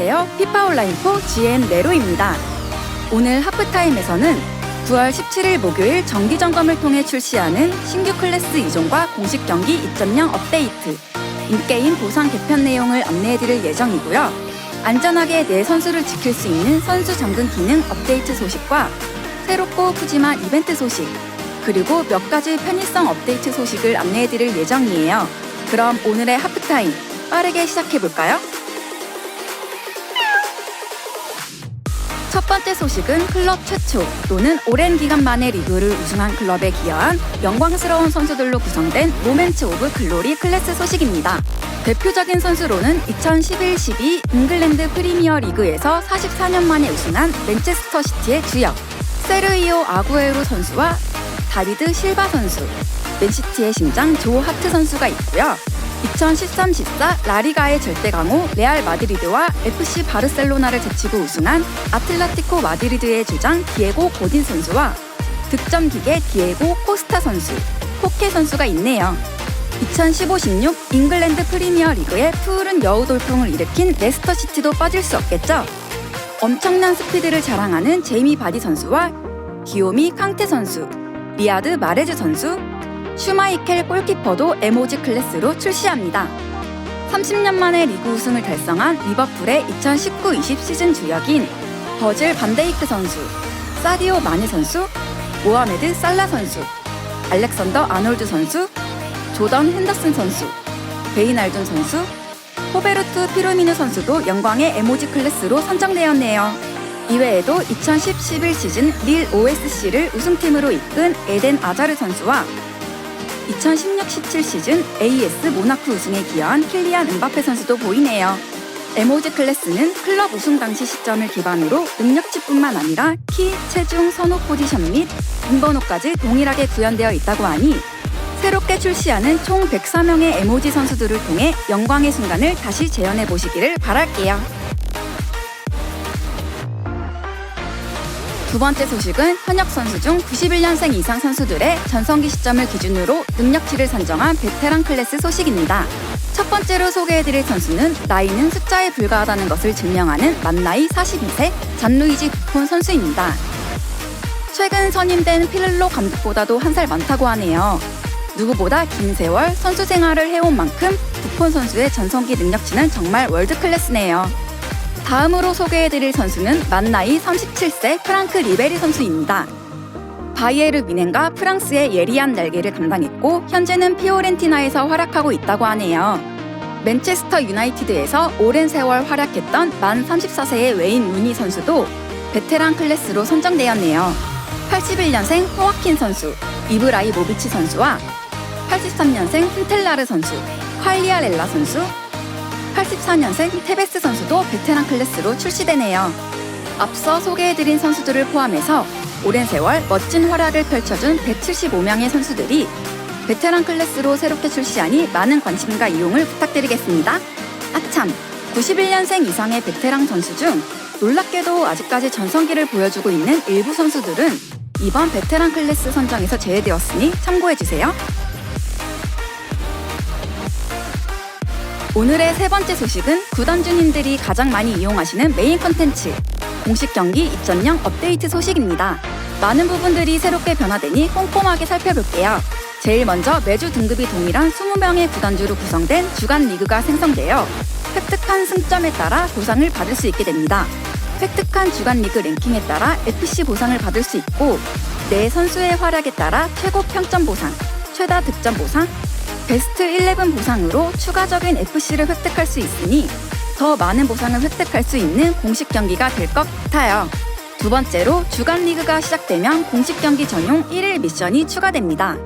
안녕하세요. 피파 온라인4 GM 네로입니다. 오늘 하프타임에서는 9월 17일 목요일 정기 점검을 통해 출시하는 신규 클래스 이종과 공식 경기 2.0 업데이트, 인게임 보상 개편 내용을 안내해드릴 예정이고요. 안전하게 내 선수를 지킬 수 있는 선수 잠금 기능 업데이트 소식과 새롭고 푸짐한 이벤트 소식, 그리고 몇 가지 편의성 업데이트 소식을 안내해드릴 예정이에요. 그럼 오늘의 하프타임 빠르게 시작해볼까요? 번째 소식은 클럽 최초 또는 오랜 기간 만에 리그를 우승한 클럽에 기여한 영광스러운 선수들로 구성된 모멘츠 오브 글로리 클래스 소식입니다. 대표적인 선수로는 2011-12 잉글랜드 프리미어 리그에서 44년 만에 우승한 맨체스터 시티의 주역 세르이오 아구에로 선수와 다비드 실바 선수, 맨시티의 심장 조 하트 선수가 있고요. 2013-14 라리가의 절대 강호 레알 마드리드와 FC 바르셀로나를 제치고 우승한 아틀라티코 마드리드의 주장 디에고 고딘 선수와 득점 기계 디에고 코스타 선수, 코케 선수가 있네요. 2015-16 잉글랜드 프리미어 리그의 푸른 여우 돌풍을 일으킨 레스터 시티도 빠질 수 없겠죠. 엄청난 스피드를 자랑하는 제이미 바디 선수와 기요미 캉테 선수, 리아드 마레즈 선수, 슈마이켈 골키퍼도 에모지 클래스로 출시합니다. 30년 만에 리그 우승을 달성한 리버풀의 2019-20 시즌 주역인 버질 반데이크 선수, 사디오 마네 선수, 모하메드 살라 선수, 알렉산더 아놀드 선수, 조던 핸더슨 선수, 베이날둔 선수, 호베르투 피로미누 선수도 영광의 에모지 클래스로 선정되었네요. 이외에도 2010-11 시즌 릴 OSC를 우승팀으로 이끈 에덴 아자르 선수와 2016-17 시즌 AS 모나코 우승에 기여한 킬리안 은바페 선수도 보이네요. 에모지 클래스는 클럽 우승 당시 시점을 기반으로 능력치뿐만 아니라 키, 체중, 선호 포지션 및 등번호까지 동일하게 구현되어 있다고 하니 새롭게 출시하는 총 104명의 에모지 선수들을 통해 영광의 순간을 다시 재현해 보시기를 바랄게요. 두 번째 소식은 현역 선수 중 91년생 이상 선수들의 전성기 시점을 기준으로 능력치를 산정한 베테랑 클래스 소식입니다. 첫 번째로 소개해드릴 선수는 나이는 숫자에 불과하다는 것을 증명하는 만 나이 42세 잔루이지 부폰 선수입니다. 최근 선임된 피를로 감독보다도 한 살 많다고 하네요. 누구보다 긴 세월 선수 생활을 해온 만큼 부폰 선수의 전성기 능력치는 정말 월드 클래스네요. 다음으로 소개해드릴 선수는 만 나이 37세 프랑크 리베리 선수입니다. 바이에르 미넨과 프랑스의 예리한 날개를 담당했고 현재는 피오렌티나에서 활약하고 있다고 하네요. 맨체스터 유나이티드에서 오랜 세월 활약했던 만 34세의 웨인 루니 선수도 베테랑 클래스로 선정되었네요. 81년생 호아킨 선수, 이브라이 모비치 선수와 83년생 힌텔라르 선수, 활리아렐라 선수, 84년생 테베스 선수도 베테랑 클래스로 출시되네요. 앞서 소개해드린 선수들을 포함해서 오랜 세월 멋진 활약을 펼쳐준 175명의 선수들이 베테랑 클래스로 새롭게 출시하니 많은 관심과 이용을 부탁드리겠습니다. 아참, 91년생 이상의 베테랑 선수 중 놀랍게도 아직까지 전성기를 보여주고 있는 일부 선수들은 이번 베테랑 클래스 선정에서 제외되었으니 참고해주세요. 오늘의 세 번째 소식은 구단주님들이 가장 많이 이용하시는 메인 컨텐츠 공식 경기 2.0 업데이트 소식입니다. 많은 부분들이 새롭게 변화되니 꼼꼼하게 살펴볼게요. 제일 먼저 매주 등급이 동일한 20명의 구단주로 구성된 주간 리그가 생성되어 획득한 승점에 따라 보상을 받을 수 있게 됩니다. 획득한 주간 리그 랭킹에 따라 FC 보상을 받을 수 있고 내 선수의 활약에 따라 최고 평점 보상, 최다 득점 보상, 베스트 11 보상으로 추가적인 FC를 획득할 수 있으니 더 많은 보상을 획득할 수 있는 공식 경기가 될 것 같아요. 두 번째로 주간 리그가 시작되면 공식 경기 전용 1일 미션이 추가됩니다.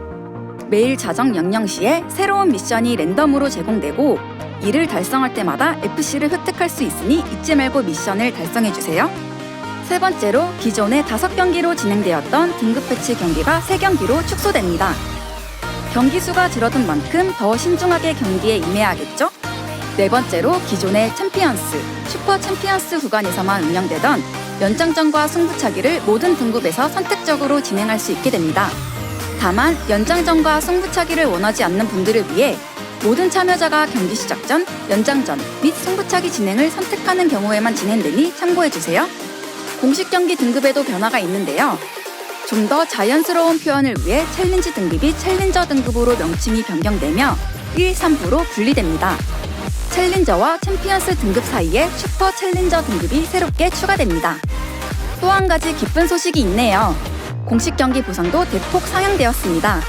매일 자정 00시에 새로운 미션이 랜덤으로 제공되고 이를 달성할 때마다 FC를 획득할 수 있으니 잊지 말고 미션을 달성해주세요. 세 번째로 기존의 5경기로 진행되었던 등급 패치 경기가 3경기로 축소됩니다. 경기 수가 줄어든 만큼 더 신중하게 경기에 임해야겠죠? 네 번째로 기존의 챔피언스, 슈퍼 챔피언스 구간에서만 운영되던 연장전과 승부차기를 모든 등급에서 선택적으로 진행할 수 있게 됩니다. 다만 연장전과 승부차기를 원하지 않는 분들을 위해 모든 참여자가 경기 시작 전, 연장전 및 승부차기 진행을 선택하는 경우에만 진행되니 참고해주세요. 공식 경기 등급에도 변화가 있는데요. 좀 더 자연스러운 표현을 위해 챌린지 등급이 챌린저 등급으로 명칭이 변경되며 1, 3부로 분리됩니다. 챌린저와 챔피언스 등급 사이에 슈퍼 챌린저 등급이 새롭게 추가됩니다. 또 한 가지 기쁜 소식이 있네요. 공식 경기 보상도 대폭 상향되었습니다.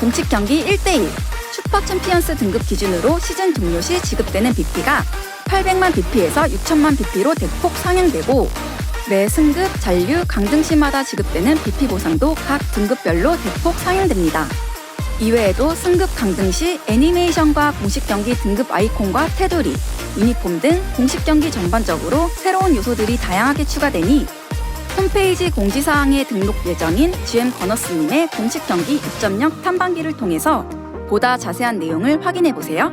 공식 경기 1대1 슈퍼 챔피언스 등급 기준으로 시즌 종료 시 지급되는 BP가 800만 BP에서 6천만 BP로 대폭 상향되고 매 승급, 잔류, 강등 시마다 지급되는 BP 보상도 각 등급별로 대폭 상향됩니다. 이외에도 승급 강등 시 애니메이션과 공식 경기 등급 아이콘과 테두리, 유니폼 등 공식 경기 전반적으로 새로운 요소들이 다양하게 추가되니 홈페이지 공지사항에 등록 예정인 GM 거너스님의 공식 경기 2.0 탐방기를 통해서 보다 자세한 내용을 확인해 보세요.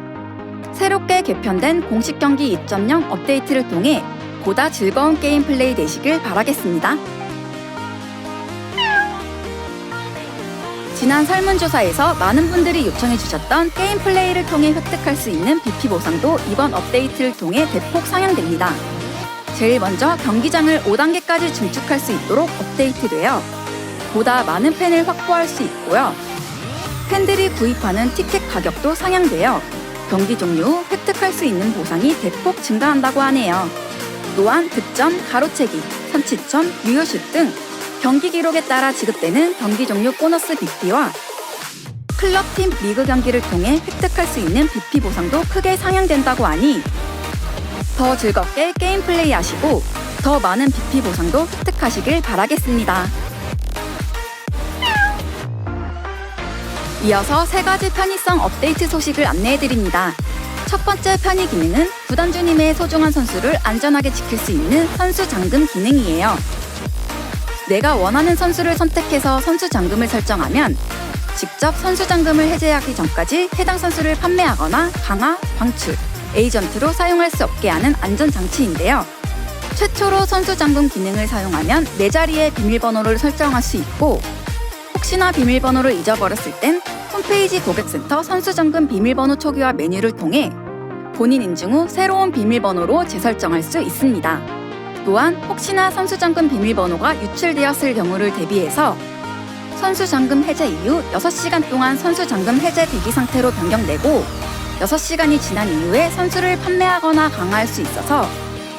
새롭게 개편된 공식 경기 2.0 업데이트를 통해 보다 즐거운 게임 플레이 되시길 바라겠습니다. 지난 설문조사에서 많은 분들이 요청해 주셨던 게임 플레이를 통해 획득할 수 있는 BP 보상도 이번 업데이트를 통해 대폭 상향됩니다. 제일 먼저 경기장을 5단계까지 증축할 수 있도록 업데이트되어 보다 많은 팬을 확보할 수 있고요. 팬들이 구입하는 티켓 가격도 상향되어 경기 종료 후 획득할 수 있는 보상이 대폭 증가한다고 하네요. 또한 득점, 가로채기, 선취점, 유효슛 등 경기 기록에 따라 지급되는 경기 종료 보너스 BP와 클럽팀 리그 경기를 통해 획득할 수 있는 BP 보상도 크게 상향된다고 하니 더 즐겁게 게임 플레이 하시고 더 많은 BP 보상도 획득하시길 바라겠습니다. 이어서 세 가지 편의성 업데이트 소식을 안내해드립니다. 첫 번째 편의 기능은 구단주님의 소중한 선수를 안전하게 지킬 수 있는 선수 잠금 기능이에요. 내가 원하는 선수를 선택해서 선수 잠금을 설정하면 직접 선수 잠금을 해제하기 전까지 해당 선수를 판매하거나 강화, 방출, 에이전트로 사용할 수 없게 하는 안전 장치인데요. 최초로 선수 잠금 기능을 사용하면 내 자리에 비밀번호를 설정할 수 있고 혹시나 비밀번호를 잊어버렸을 땐 홈페이지 고객센터 선수 잠금 비밀번호 초기화 메뉴를 통해 본인 인증 후 새로운 비밀번호로 재설정할 수 있습니다. 또한 혹시나 선수 잠금 비밀번호가 유출되었을 경우를 대비해서 선수 잠금 해제 이후 6시간 동안 선수 잠금 해제 대기 상태로 변경되고 6시간이 지난 이후에 선수를 판매하거나 강화할 수 있어서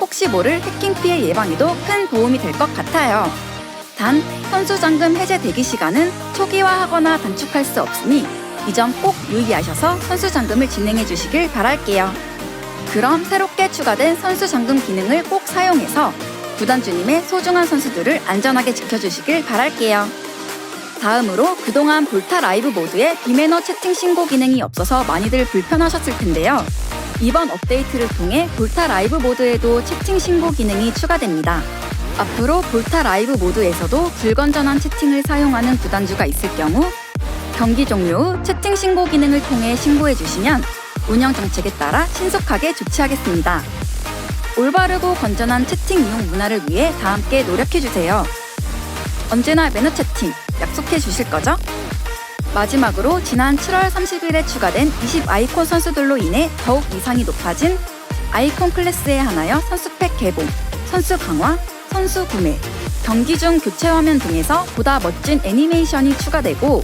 혹시 모를 해킹 피해 예방에도 큰 도움이 될 것 같아요. 단, 선수 잠금 해제 대기 시간은 초기화하거나 단축할 수 없으니 이 점 꼭 유의하셔서 선수 잠금을 진행해 주시길 바랄게요. 그럼 새롭게 추가된 선수 잠금 기능을 꼭 사용해서 구단주님의 소중한 선수들을 안전하게 지켜주시길 바랄게요. 다음으로 그동안 볼타 라이브 모드에 비매너 채팅 신고 기능이 없어서 많이들 불편하셨을 텐데요. 이번 업데이트를 통해 볼타 라이브 모드에도 채팅 신고 기능이 추가됩니다. 앞으로 볼타 라이브 모드에서도 불건전한 채팅을 사용하는 구단주가 있을 경우 경기 종료 후 채팅 신고 기능을 통해 신고해 주시면 운영 정책에 따라 신속하게 조치하겠습니다. 올바르고 건전한 채팅 이용 문화를 위해 다 함께 노력해 주세요. 언제나 매너 채팅 약속해 주실 거죠? 마지막으로 지난 7월 30일에 추가된 20 아이콘 선수들로 인해 더욱 이상이 높아진 아이콘 클래스에 한하여 선수팩 개봉, 선수 강화, 선수 구매, 경기 중 교체 화면 등에서 보다 멋진 애니메이션이 추가되고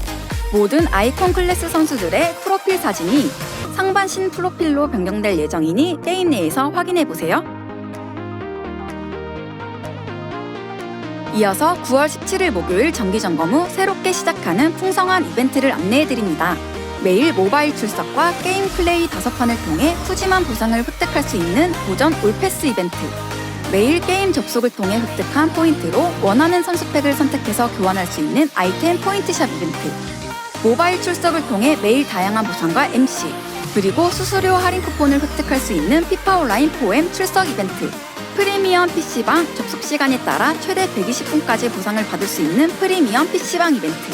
모든 아이콘 클래스 선수들의 프로필 사진이 상반신 프로필로 변경될 예정이니 게임 내에서 확인해 보세요. 이어서 9월 17일 목요일 정기 점검 후 새롭게 시작하는 풍성한 이벤트를 안내해 드립니다. 매일 모바일 출석과 게임 플레이 5판을 통해 푸짐한 보상을 획득할 수 있는 도전 올패스 이벤트. 매일 게임 접속을 통해 획득한 포인트로 원하는 선수팩을 선택해서 교환할 수 있는 아이템 포인트샵 이벤트. 모바일 출석을 통해 매일 다양한 보상과 MC, 그리고 수수료 할인 쿠폰을 획득할 수 있는 피파 온라인 포엠 출석 이벤트. 프리미엄 PC방 접속 시간에 따라 최대 120분까지 보상을 받을 수 있는 프리미엄 PC방 이벤트.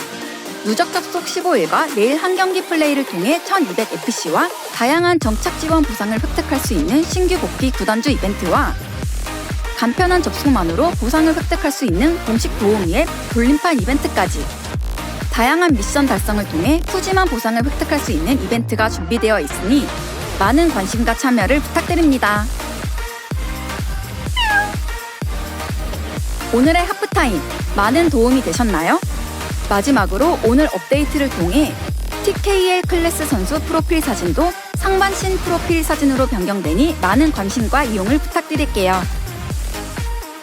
누적 접속 15일과 매일 한 경기 플레이를 통해 1200 FC와 다양한 정착 지원 보상을 획득할 수 있는 신규 복귀 구단주 이벤트와 간편한 접속만으로 보상을 획득할 수 있는 공식 도우미 앱 돌림판 이벤트까지 다양한 미션 달성을 통해 푸짐한 보상을 획득할 수 있는 이벤트가 준비되어 있으니 많은 관심과 참여를 부탁드립니다. 오늘의 하프타임 많은 도움이 되셨나요? 마지막으로 오늘 업데이트를 통해 TKL 클래스 선수 프로필 사진도 상반신 프로필 사진으로 변경되니 많은 관심과 이용을 부탁드릴게요.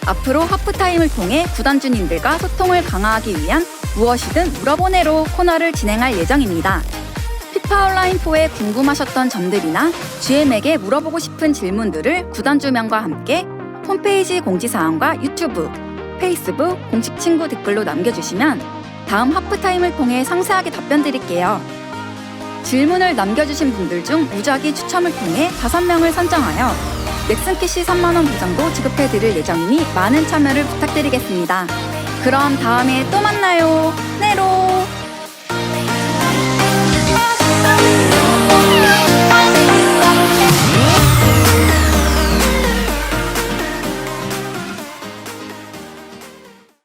앞으로 하프타임을 통해 구단주님들과 소통을 강화하기 위한 무엇이든 물어보네로 코너를 진행할 예정입니다. 피파 온라인4에 궁금하셨던 점들이나 GM에게 물어보고 싶은 질문들을 구단주명과 함께 홈페이지 공지사항과 유튜브, 페이스북 공식 친구 댓글로 남겨주시면 다음 하프타임을 통해 상세하게 답변 드릴게요. 질문을 남겨주신 분들 중 무작위 추첨을 통해 5명을 선정하여 넥슨캐시 3만원 보장도 지급해 드릴 예정이니 많은 참여를 부탁드리겠습니다. 그럼 다음에 또 만나요. 네로!